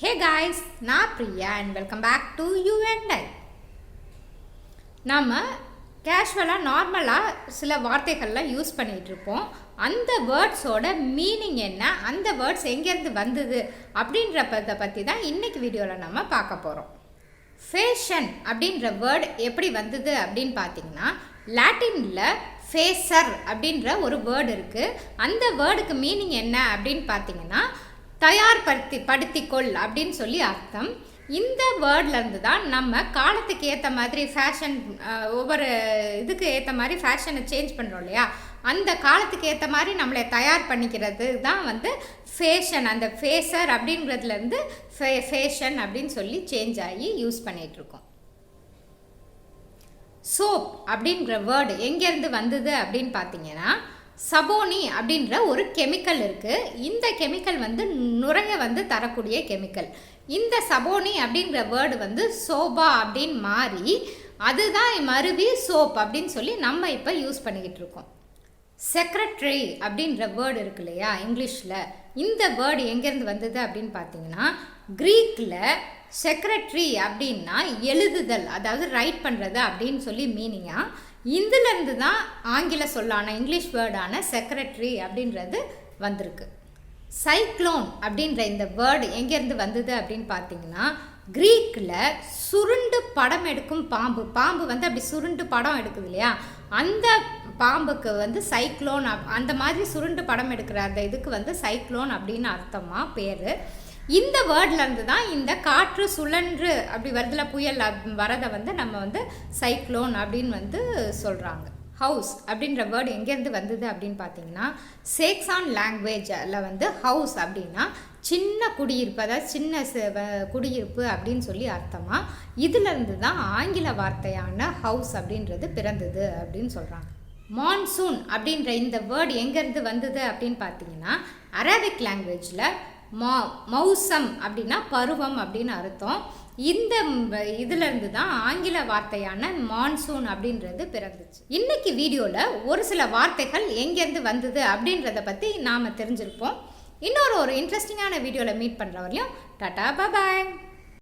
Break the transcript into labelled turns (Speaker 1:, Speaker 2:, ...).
Speaker 1: ஹே guys நான் Priya and welcome back to you and I நாம் கேஷுவலாக நார்மலாக சில வார்த்தைகள்லாம் யூஸ் பண்ணிகிட்ருப்போம் அந்த வேர்ட்ஸோட மீனிங் என்ன அந்த வேர்ட்ஸ் எங்கேருந்து வந்தது அப்படின்றத பற்றி தான் இன்றைக்கி வீடியோவில் நம்ம பார்க்க போகிறோம் ஃபேஷன் அப்படின்ற வேர்டு எப்படி வந்தது அப்படின்னு பார்த்தீங்கன்னா லாட்டினில் ஃபேஸர் அப்படின்ற ஒரு வேர்டு இருக்குது அந்த வேர்டுக்கு மீனிங் என்ன அப்படின்னு பார்த்தீங்கன்னா தயார்படுத்தி படுத்திக்கொள் அப்படின்னு சொல்லி அர்த்தம். இந்த வேர்ட்லேருந்து தான் நம்ம காலத்துக்கு ஏற்ற மாதிரி ஃபேஷன் ஒவ்வொரு இதுக்கு ஏற்ற மாதிரி ஃபேஷனை சேஞ்ச் பண்ணுறோம் இல்லையா? அந்த காலத்துக்கு ஏற்ற மாதிரி நம்மளை தயார் பண்ணிக்கிறது தான் வந்து ஃபேஷன் அந்த ஃபேஸர் அப்படிங்கிறதுலேருந்து ஃபே ஃபேஷன் அப்படின்னு சொல்லி சேஞ்ச் ஆகி யூஸ் பண்ணிகிட்ருக்கோம் சோப் அப்படின்ற வேர்டு எங்கேருந்து வந்தது அப்படின்னு பார்த்தீங்கன்னா சபோனி அப்படின்ற ஒரு கெமிக்கல் இருக்குது இந்த கெமிக்கல் வந்து நுரைய வந்து தரக்கூடிய கெமிக்கல். இந்த சபோனி அப்படின்ற வேர்டு வந்து சோபா அப்படின்னு மாறி அதுதான் மருவி சோப் அப்படின்னு சொல்லி நம்ம இப்போ யூஸ் பண்ணிக்கிட்டு இருக்கோம். செக்ரட்டரி அப்படின்ற வேர்டு இருக்கு இல்லையா இங்கிலீஷில். இந்த வேர்டு எங்கேருந்து வந்தது அப்படின்னு பார்த்தீங்கன்னா க்ரீக்கில் செக்ரட்ரி அப்படின்னா எழுதுதல் அதாவது ரைட் பண்ணுறது அப்படின்னு சொல்லி மீனிங்காக இதுலேருந்து தான் ஆங்கில சொல்லான இங்கிலீஷ் வேர்டான செக்ரட்ரி அப்படின்றது வந்திருக்கு. சைக்ளோன் அப்படின்ற இந்த வேர்டு எங்கேருந்து வந்தது அப்படின்னு பார்த்தீங்கன்னா க்ரீக்கில் சுருண்டு படம் எடுக்கும் பாம்பு பாம்பு வந்து அப்படி சுருண்டு படம் எடுக்குது இல்லையா? அந்த பாம்புக்கு வந்து சைக்ளோன் அந்த மாதிரி சுருண்டு படம் எடுக்கிற அந்த இதுக்கு வந்து சைக்ளோன் அப்படின்னு அர்த்தமாக பேர். இந்த வேர்ட்லேருந்து தான் இந்த காற்று சுழன்று அப்படி வருதுல புயல் வரதை வந்து நம்ம வந்து சைக்ளோன் அப்படின்னு வந்து சொல்கிறாங்க ஹவுஸ் அப்படின்ற வேர்டு எங்கேருந்து வந்தது அப்படின்னு பார்த்தீங்கன்னா சேக்ஸான் லாங்குவேஜில் வந்து ஹவுஸ் அப்படின்னா சின்ன குடியிருப்பு அதாவது சின்ன குடியிருப்பு அப்படின்னு சொல்லி அர்த்தமாக இதுலேருந்து தான் ஆங்கில வார்த்தையான ஹவுஸ் அப்படின்றது பிறந்தது அப்படின்னு சொல்கிறாங்க மான்சூன் அப்படின்ற இந்த வேர்டு எங்கேருந்து வந்தது அப்படின்னு பார்த்தீங்கன்னா அரபிக் லாங்குவேஜில் மா மௌசம் அப்படின்னா பருவம் அப்படின்னு அர்த்தம். இந்த இதுலேருந்து தான் ஆங்கில வார்த்தையான மான்சூன் அப்படின்றது பிறந்துச்சு. இன்னைக்கு வீடியோவில் ஒரு சில வார்த்தைகள் எங்கேருந்து வந்தது அப்படின்றத பற்றி நாம் தெரிஞ்சிருப்போம். இன்னொரு ஒரு இன்ட்ரெஸ்டிங்கான வீடியோவில் மீட் பண்ணுற வரையும் டாட்டா பாய்